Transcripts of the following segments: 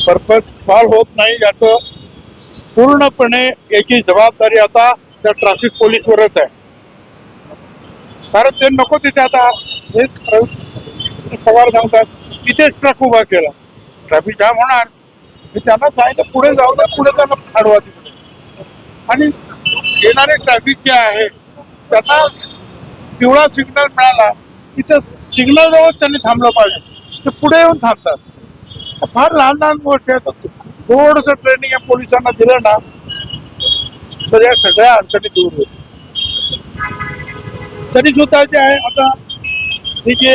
Purpose solve होत नाही याचं पूर्णपणे याची जबाबदारी आता त्या ट्रॅफिक पोलीसवरच आहे. कारण ते नको तिथे आता हे पवार सांगतात तिथेच ट्रक उभा केला. ट्रॅफिक जाम होणार हे त्यांना सांगितलं पुढे जाऊ दे पुढे त्यांना अडवा तिकडे आणि येणारे ट्रॅफिक जे आहे त्यांना पिवळा सिग्नल मिळाला तिथं सिग्नल जवळ त्यांनी थांबलं पाहिजे. ते पुढे येऊन थांबतात. फार लहान लहान गोष्टी आहेत. थोडस ट्रेनिंग या पोलिसांना दिलं ना तर या सगळ्या अडचणी दूर होतील. तरी सुद्धा जे आहे आता ही जे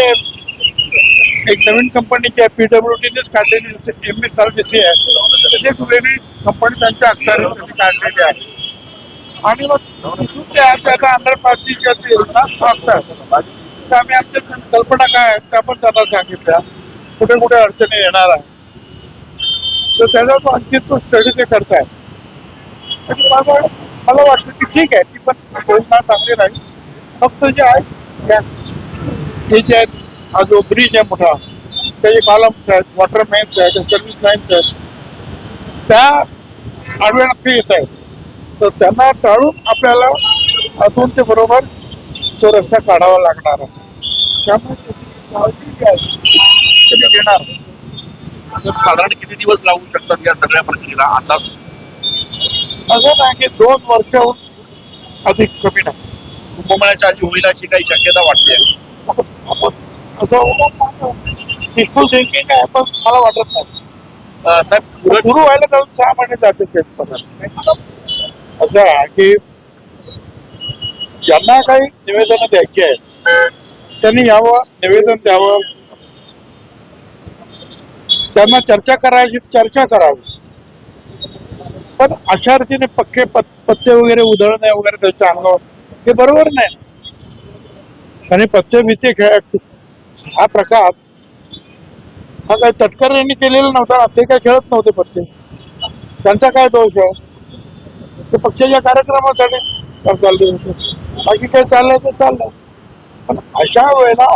एक नवीन कंपनीची आहे पीडब्ल्यूडीनेच काढलेली M S R T C आहे. ते दुसरी कंपनी त्यांच्या अखत्यारीत काढलेली आहे. आणि मग ते आहे त्याला अंडरपासची योजना असतात तर आम्ही आमच्या कल्पना काय आहेत त्या पण त्यांना सांगितल्या. कुठे कुठे अडचणी येणार आहे. तर त्याला तो आणखी तो स्टडी ते करताय. आणि मला मला वाटतं की ठीक आहे ती पण योजना चांगली राहील. फक्त जे आहे हे जे आहेत हा जो ब्रिज आहे मोठा त्याचे कॉलम्स आहेत वॉटर मेन्स आहेत सर्व्हिस लाईन्स आहेत त्या आडव्या नक्की येत आहेत. तर त्यांना टाळून आपल्याला अजून ते बरोबर तो रस्ता काढावा लागणार आहे. त्यामुळे काळजी जी आहे ती घेणार असं साधारण किती दिवस लागू शकतात या सगळ्या प्रक्रियेला? अंदाज? असं नाही की दोन वर्षाहून अधिक कमी नाही. कुंभमेळ्याच्या आधी होईल अशी काही शक्यता वाटते? आपण असं पिस्तूल थिंकिंग आहे पण मला वाटत नाही. साहेब सुरू व्हायला जाऊन सहा महिने जाते ते पदार्थ. असं आहे की ज्यांना काही निवेदन द्यायची आहे त्यांनी यावं निवेदन द्यावं त्यांना चर्चा करायची चर्चा करावी. पण अशा रीतीने पक्के पत्ते वगैरे उधळणे वगैरे त्याच्या अंगावर हे बरोबर नाही. आणि पत्ते भीते खेळ हा प्रकार हा काही यांनी केलेला नव्हता ते काय खेळत नव्हते पत्ते. त्यांचा काय दोष आहे? ते पक्षाच्या कार्यक्रमासाठी चालले होते बाकी काय चाललंय ते चाललंय. पण अशा वेळेला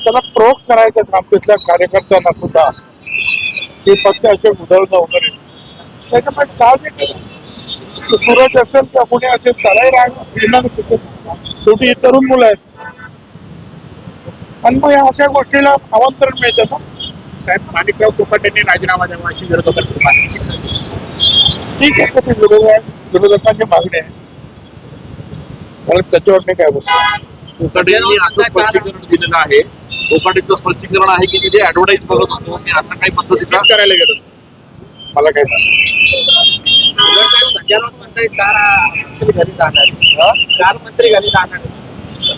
त्याला प्रोक करायचं काम तिथल्या कार्यकर्त्यांना सुद्धा. हे पत्ते असे उधळणं वगैरे त्याच्यामुळे साहजिक आहे. तो सूरज असेल किंवा कुणी असेल त्यालाही राग येणार शेवटी ही तरुण मुलं आहेत. आणि मग या अशा गोष्टीला आमंत्रण मिळतं ना साहेब माणिकराव कोकट यांनी राजीनामा द्यावा अशी विरोधकांची मागणी ठीक आहे ते विरोध आहे विरोधकांची मागणी आहे. मला त्याच्यावर काय बोलतो? कोकट यांनी असं स्पष्टीकरण दिलेलं आहे. कोकटेचं स्पष्टीकरण आहे की तिथे ऍडव्हर्टाईज बघत होतो. मी असं काही पद्धतीचा करायला गेलो. मला काय म्हणताय चार मंत्री घरी जाणार चार मंत्री घरी जाणार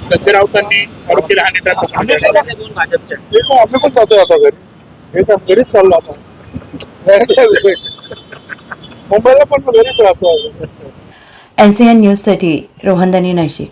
संजय राऊतांनी आरोप केला हा नेता दोन भाजपच्या आम्ही पण जातोय आता घरी. हे तर घरीच चाललो आता? मुंबईला पण घरीच राहतो अजून. एन सी एन न्यूजसाठी रोहनदानी नाशिक.